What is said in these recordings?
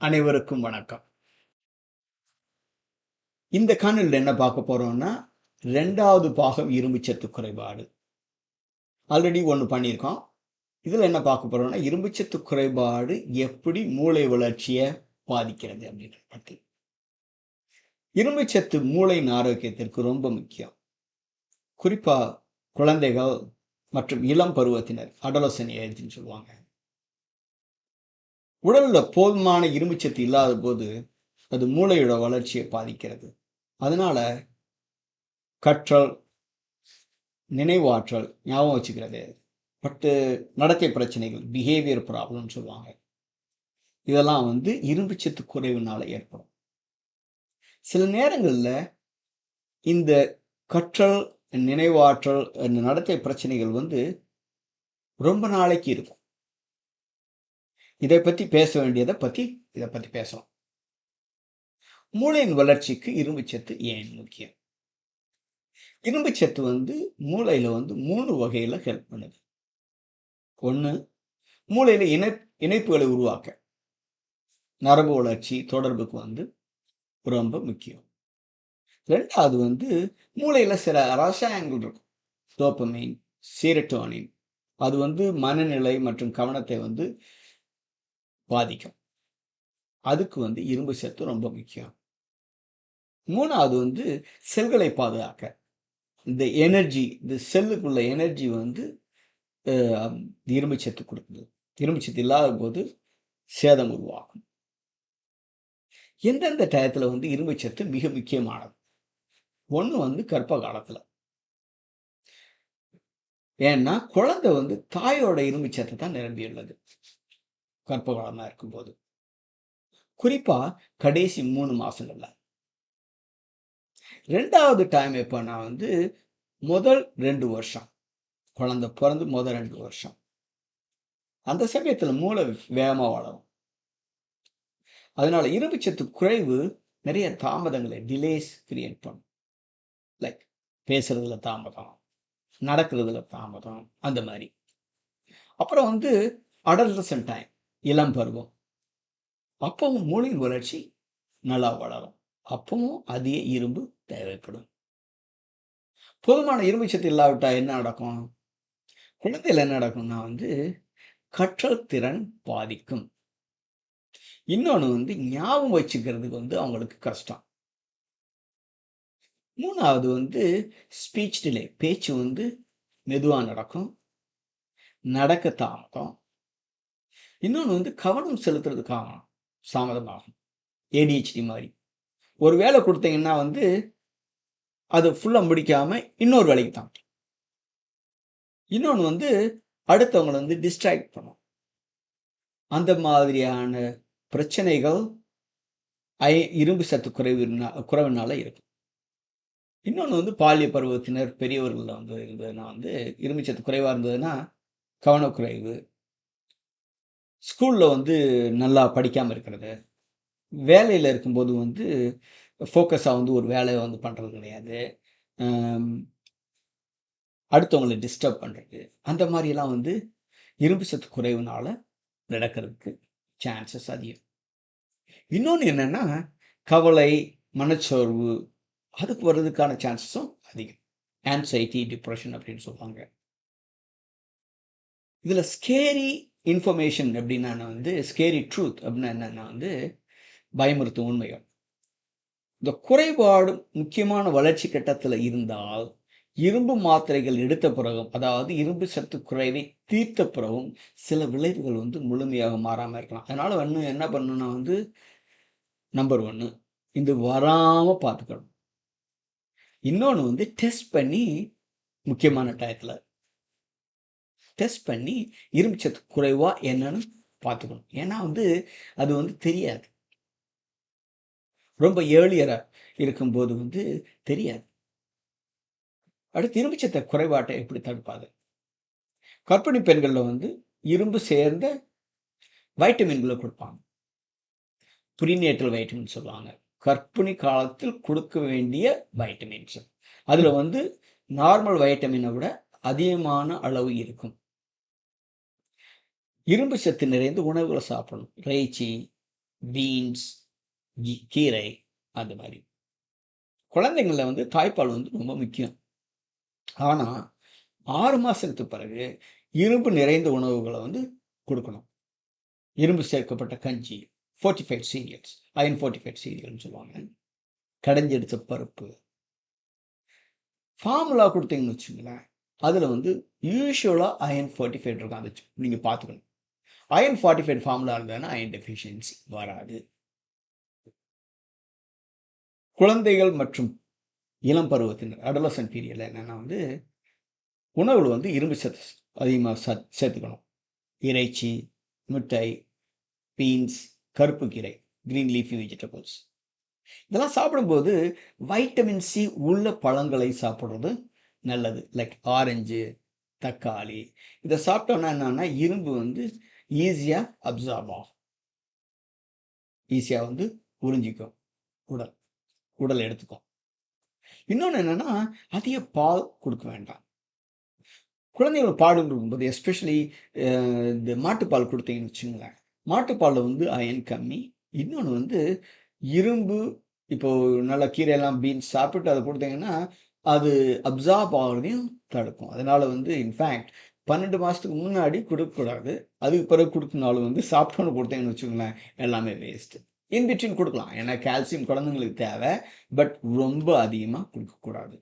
அனைவருக்கும் வணக்கம். இந்த காணொலியில் என்ன பார்க்க போறோம்னா ரெண்டாவது பாகம் இரும்புச்சத்து குறைபாடு. ஆல்ரெடி ஒன்று பண்ணியிருக்கோம். இதில் என்ன பார்க்க போறோம்னா இரும்புச்சத்து குறைபாடு எப்படி மூளை வளர்ச்சியை பாதிக்கிறது அப்படின்றத பற்றி இரும்புச்சத்து மூளையின் ஆரோக்கியத்திற்கு ரொம்ப முக்கியம். குறிப்பா குழந்தைகள் மற்றும் இளம் பருவத்தினர் அடலோசன் ஏஜ்னு சொல்லுவாங்க. உடலில் போதுமான இரும்புச்சத்து இல்லாத போது அது மூளையோட வளர்ச்சியை பாதிக்கிறது. அதனால கற்றல் நினைவாற்றல் ஞாபகம் வச்சுக்கிறது பட்டு நடத்தை பிரச்சனைகள் பிஹேவியர் ப்ராப்ளம்னு சொல்லுவாங்க. இதெல்லாம் வந்து இரும்புச்சத்து குறைவுனால ஏற்படும். சில நேரங்களில் இந்த கற்றல் நினைவாற்றல் நடத்தை பிரச்சனைகள் வந்து ரொம்ப நாளைக்கு இருக்கும். இதை பற்றி பேச வேண்டியதை பற்றி இதை பற்றி பேசலாம் மூளையின் வளர்ச்சிக்கு இரும்புச்சத்து ஏன் முக்கியம்? இரும்புச்சத்து வந்து மூளையில் வந்து மூணு வகையில் ஹெல்ப் பண்ணுது. ஒன்று மூளையில் இணை இணைப்புகளை உருவாக்க. நரம்பு வளர்ச்சி தொடர்புக்கு வந்து ரொம்ப முக்கியம். ரெண்டாவது வந்து மூளையில் சில ரசாயனங்கள் இருக்கும். டோப்பமைன் சீரட்டோனின் அது வந்து மனநிலை மற்றும் கவனத்தை வந்து பாதிக்கும். அதுக்கு வந்து இரும்பு சத்து ரொம்ப முக்கியம். மூணாவது வந்து செல்களை பாதுகாக்க. இந்த எனர்ஜி இந்த செல்லுக்குள்ள எனர்ஜி வந்து இரும்பு சத்து கொடுக்குது. இரும்பு சத்து இல்லாத போது சேதம் உருவாகும். எந்தெந்த டயத்தில் வந்து இரும்பு சத்து மிக முக்கியமானது? ஒன்று வந்து கர்ப்ப காலத்தில். ஏன்னா குழந்தை வந்து தாயோட இரும்பு சத்தை தான் நிரம்பியுள்ளது. கர்ப்ப இருக்கும்போது. குறிப்பா கடைசி மூணு மாசங்கள்ல. ரெண்டாவது டைம் எப்போனா வந்து முதல் ரெண்டு வருஷம். குழந்தை பிறந்து முதல் ரெண்டு வருஷம். அந்த சமயத்தில் மூளை வேகமாக வளரும். அதனால இரும்புச்சத்து குறைவு நிறைய தாமதங்களை டிலேஸ் கிரியேட் பண்ணும். லைக் பேசுறதுல தாமதம் நடக்கிறதுல தாமதம் அந்த மாதிரி. அப்புறம் வந்து அடல்சன் டைம் இளம் பருவம். அப்பவும் மூளையின் வளர்ச்சி நல்லா வளரும். அப்பவும் அதிக இரும்பு தேவைப்படும். போதுமான இரும்பு சத்து இல்லாவிட்டால் என்ன நடக்கும்? குழந்தையில் என்ன நடக்கும்னா வந்து கற்றல் திறன் பாதிக்கும். இன்னொன்று வந்து ஞாபகம் வச்சுக்கிறதுக்கு வந்து அவங்களுக்கு கஷ்டம். மூணாவது வந்து ஸ்பீச் டிலே பேச்சு வந்து மெதுவாக நடக்கும். நடக்க தாமதம். இன்னொன்று வந்து கவனம் செலுத்துறது காரணம் தாமதமாகும் ஏடிஹெச்டி மாதிரி. ஒரு வேலை கொடுத்தீங்கன்னா வந்து அது ஃபுல்லாக முடிக்காமல் இன்னொரு வேலைக்கு தான். இன்னொன்று வந்து அடுத்தவங்களை வந்து டிஸ்ட்ராக்ட் பண்ணும். அந்த மாதிரியான பிரச்சனைகள் ஐ இரும்பு சத்து குறைவினா குறைவினால இருக்கும். இன்னொன்று வந்து பாலிய பருவத்தினர் பெரியவர்களில் வந்து இருந்ததுன்னா வந்து இரும்பு சத்து குறைவாக இருந்ததுன்னா கவனக்குறைவு ஸ்கூலில் வந்து நல்லா படிக்காமல் இருக்கிறது. வேலையில் இருக்கும்போது வந்து ஃபோக்கஸாக வந்து ஒரு வேலையை வந்து பண்ணுறது கிடையாது. அடுத்தவங்களை டிஸ்டர்ப் பண்ணுறது அந்த மாதிரியெல்லாம் வந்து இரும்பு சத்து குறைவுனால நடக்கிறதுக்கு சான்சஸ் அதிகம். இன்னொன்று என்னென்னா கவலை மனச்சோர்வு அதுக்கு வர்றதுக்கான சான்சஸும் அதிகம். ஆன்சைட்டி டிப்ரெஷன் அப்படின்னு சொல்லுவாங்க. இதில் ஸ்கேரி இன்ஃபர்மேஷன் அப்படின்னா வந்து ஸ்கேரி ட்ரூத் அப்படின்னா என்னன்னா வந்து பயமுறுத்தும் உண்மைகள். இந்த குறைபாடு முக்கியமான வளர்ச்சி கட்டத்தில் இருந்தால் இரும்பு மாத்திரைகள் எடுத்த பிறகும் அதாவது இரும்பு சத்து குறைவை தீர்த்த பிறகும் சில விளைவுகள் வந்து முழுமையாக மாறாமல் இருக்கலாம். அதனால் ஒன்று என்ன பண்ணணும்னா வந்து நம்பர் ஒன்று இது வராமல் பார்த்துக்கணும். இன்னொன்று வந்து டெஸ்ட் பண்ணி முக்கியமான டயத்தில் டெஸ்ட் பண்ணி இரும்புச்சத்து குறைவா என்னன்னு பார்த்துக்கணும். ஏன்னா வந்து அது வந்து தெரியாது. ரொம்ப ஏர்லியராக இருக்கும்போது வந்து தெரியாது. அடுத்து இரும்புச்சத்தை குறைபாட்டை எப்படி தடுப்பாது கர்ப்பிணி பெண்களில் வந்து இரும்பு சேர்ந்த வைட்டமின்களை கொடுப்பாங்க. ப்ரீனேட்டல் வைட்டமின் சொல்லுவாங்க. கர்ப்பிணி காலத்தில் கொடுக்க வேண்டிய வைட்டமின்ஸ். அதில் வந்து நார்மல் வைட்டமினை விட அதிகமான அளவு இருக்கும். இரும்பு சத்து நிறைந்த உணவுகளை சாப்பிடணும். இறைச்சி பீன்ஸ் கீரை அந்த மாதிரி. குழந்தைங்கள வந்து தாய்ப்பால் வந்து ரொம்ப முக்கியம். ஆனால் ஆறு மாதத்துக்கு பிறகு இரும்பு நிறைந்த உணவுகளை வந்து கொடுக்கணும். இரும்பு சேர்க்கப்பட்ட கஞ்சி ஃபோர்ட்டிஃபைட் சீரியல்ஸ் அயன் ஃபோர்ட்டிஃபைட் சீரியல்னு சொல்லுவாங்க. கடைஞ்செடுத்த பருப்பு. ஃபார்முலா கொடுத்தீங்கன்னு வச்சுங்களேன் அதில் வந்து யூஸ்வலாக அயன் ஃபோர்ட்டிஃபைட் இருக்கும். அதை நீங்கள் பார்த்துக்கணும். அயன் ஃபார்ட்டிஃபைட் ஃபார்முலா இருந்ததுன்னா அயன் டெஃபிஷியன்சி வராது. குழந்தைகள் மற்றும் இளம் பருவத்தினர் அடலசன் பீரியடில் என்னென்னா வந்து உணவுகள் வந்து இரும்பு சத்து அதிகமாக சத் சேர்த்துக்கணும். இறைச்சி மிட்டாய் பீன்ஸ் கருப்பு கீரை க்ரீன் லீஃபி வெஜிடபிள்ஸ் இதெல்லாம் சாப்பிடும்போது வைட்டமின் சி உள்ள பழங்களை சாப்பிட்றது நல்லது. லைக் ஆரஞ்சு தக்காளி இதை சாப்பிட்டோன்னா என்னன்னா இரும்பு வந்து ஈஸியாக அப்சார்ப் ஆகும். ஈஸியாக வந்து உறிஞ்சிக்கும் உடல். உடல் எடுத்துக்கும். இன்னொன்று என்னென்னா அதிக பால் கொடுக்க வேண்டாம். குழந்தைகள் பால் கொடுக்கும்போது எஸ்பெஷலி இந்த மாட்டுப்பால் கொடுத்தீங்கன்னு வச்சுங்களேன். மாட்டுப்பாலில் வந்து அயன் கம்மி. இன்னொன்று வந்து இரும்பு இப்போது நல்லா கீரையெல்லாம் பீன்ஸ் சாப்பிட்டு அதை கொடுத்தீங்கன்னா அது அப்சார்ப் ஆகிறதையும் தடுக்கும். அதனால் வந்து இன்ஃபேக்ட் பன்னெண்டு மாதத்துக்கு முன்னாடி கொடுக்கக்கூடாது. அதுக்கு பிறகு கொடுக்கனாலும் வந்து சாப்பிட்டோன்னு கொடுத்தீங்கன்னு வச்சுக்கோங்களேன் எல்லாமே வேஸ்ட்டு இன்பிட்வீன் கொடுக்கலாம். ஏன்னா கால்சியம் குழந்தைங்களுக்கு தேவை பட் ரொம்ப அதிகமாக கொடுக்கக்கூடாது.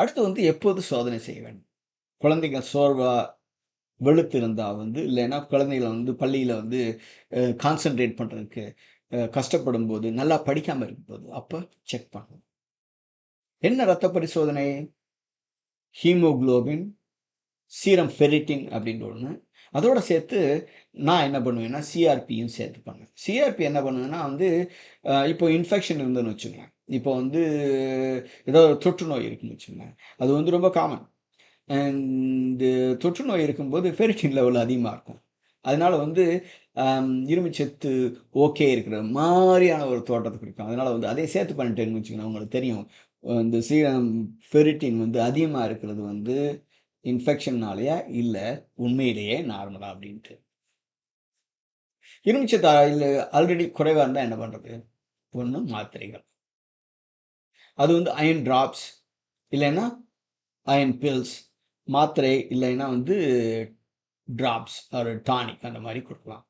அடுத்து வந்து எப்போது சோதனை செய்ய வேண்டும்? குழந்தைங்க சோர்வாக வெளுத்து இருந்தால் வந்து இல்லைன்னா குழந்தைகளை வந்து பள்ளியில் வந்து கான்சென்ட்ரேட் பண்ணுறதுக்கு கஷ்டப்படும் போது நல்லா படிக்காமல் இருக்கும்போது அப்போ செக் பண்ணணும். என்ன ரத்த பரிசோதனை? ஹீமோக்ளோபின் சீரம் ஃபெரிட்டின் அப்படின்ற ஒன்று அதோட சேர்த்து நான் என்ன பண்ணுவேன்னா சிஆர்பியும் சேர்த்துப்பாங்க சிஆர்பி என்ன பண்ணுவேன்னா வந்து இப்போ இன்ஃபெக்ஷன் இருந்ததுன்னு வச்சுக்கோங்க இப்போ வந்து ஏதோ தொற்று நோய் இருக்குன்னு வச்சுக்கோங்களேன். அது வந்து ரொம்ப காமன் இந்த தொற்று நோய் இருக்கும்போது ஃபெரிட்டின் லெவல் அதிகமாக இருக்கும். அதனால் வந்து இரும்புச்சத்து ஓகே இருக்கிற மாதிரியான ஒரு தோட்டத்தை குறிக்கும் அதனால் வந்து அதை சேர்த்து பண்ணிட்டேன்னு வச்சுக்கோங்க உங்களுக்கு தெரியும். இந்த சீரம் ஃபெரிட்டின் வந்து அதிகமாக இருக்கிறது வந்து இன்ஃபெக்ஷன்னாலேயா இல்லை உண்மையிலேயே நார்மலா அப்படின்ட்டு. இரும்புச்சத்து இல்லை ஆல்ரெடி குறைவாக இருந்தால் என்ன பண்ணுறது ஒன்று மாத்திரைகள். அது வந்து அயன் ட்ராப்ஸ் இல்லைன்னா அயன் பில்ஸ் மாத்திரை இல்லைன்னா வந்து ட்ராப்ஸ் ஒரு டானிக் அந்த மாதிரி கொடுக்கலாம்.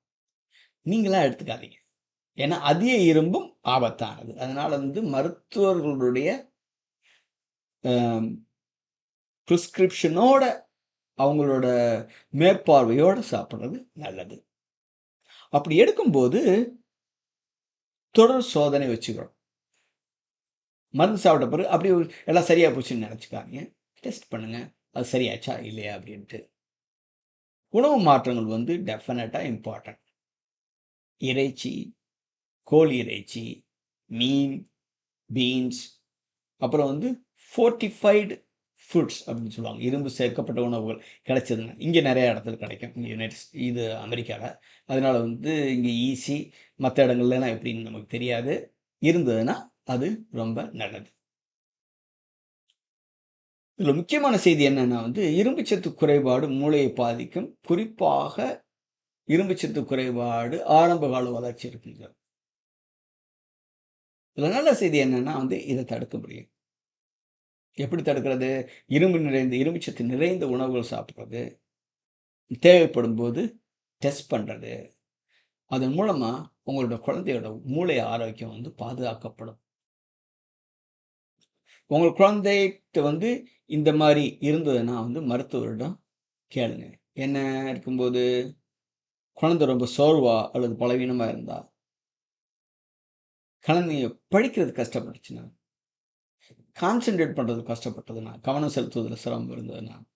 நீங்களாம் எடுத்துக்காதீங்க. ஏன்னா அதிக இரும்பும் ஆபத்தானது. அதனால் வந்து மருத்துவர்களுடைய ப்ரிஸ்கிரிப்ஷனோட அவங்களோட மேற்பார்வையோடு சாப்பிட்றது நல்லது. அப்படி எடுக்கும்போது தொடர் சோதனை வச்சுக்கிறோம். மருந்து சாப்பிட்ட பிறகு அப்படி எல்லாம் சரியாக போச்சுன்னு நினச்சிக்காதீங்க. டெஸ்ட் பண்ணுங்கள் அது சரியாச்சா இல்லையா அப்படின்ட்டு. உணவு மாற்றங்கள் வந்து டெஃபினட்டாக இம்பார்ட்டன்ட் இறைச்சி கோழி இறைச்சி மீன் பீன்ஸ் அப்புறம் வந்து ஃபோர்ட்டிஃபைடு ஃபுட்ஸ் அப்படின்னு சொல்லுவாங்க. இரும்பு சேர்க்கப்பட்ட உணவுகள் கிடைச்சதுங்க இங்கே நிறைய இடத்துல கிடைக்கும். இங்கே யுனைடெட் இது அமெரிக்காவில் அதனால் வந்து இங்கே ஈஸி மற்ற இடங்கள்லாம் எப்படின்னு நமக்கு தெரியாது. இருந்ததுன்னா அது ரொம்ப நல்லது. இதில் முக்கியமான செய்தி என்னென்னா வந்து இரும்புச்சத்து குறைபாடு மூளையை பாதிக்கும். குறிப்பாக இரும்புச்சத்து குறைபாடு ஆரம்ப கால வளர்ச்சி இருக்குங்க. இதில் நல்ல செய்தி என்னென்னா வந்து இதை தடுக்க முடியும். எப்படி தடுக்கிறது? இரும்பு நிறைந்த இரும்புச்சத்து நிறைந்த உணவுகள் சாப்பிட்றது. தேவைப்படும் போது டெஸ்ட் பண்ணுறது அதன் மூலமாக உங்களோட குழந்தையோட மூளை ஆரோக்கியம் வந்து பாதுகாக்கப்படும். உங்கள் குழந்தைகிட்ட வந்து இந்த மாதிரி இருந்ததுன்னா வந்து மருத்துவரிடம் கேளுங்க. என்ன இருக்கும்போது? குழந்தை ரொம்ப சோர்வா அல்லது பலவீனமாக இருந்தா? குழந்தைய படிக்கிறது கஷ்டப்பட்டுச்சுன்னா கான்சென்ட்ரேட் பண்ணுறது கஷ்டப்பட்டதுன்னா கவனம் செலுத்துவதில் சிரமம் இருந்ததுன்னா நான்.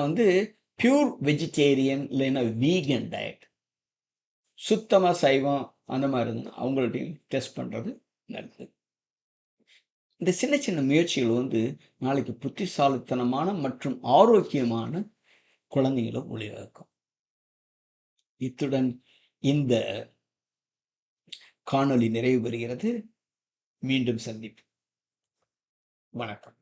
வந்து பியூர் வெஜிடேரியன் இல்லைன்னா வீகன் டயட் சுத்தமாக சைவம் அந்த மாதிரி இருந்ததுன்னா அவங்கள்ட்டையும் டெஸ்ட் பண்ணுறது நல்லது இந்த சின்ன சின்ன முயற்சிகள் வந்து நாளைக்கு புத்திசாலித்தனமான மற்றும் ஆரோக்கியமான குழந்தைகளை ஒளிவகுக்கும் இத்துடன் இந்த காணொளி நிறைவு பெறுகிறது. மீண்டும் சந்திப்பு வணக்கம்.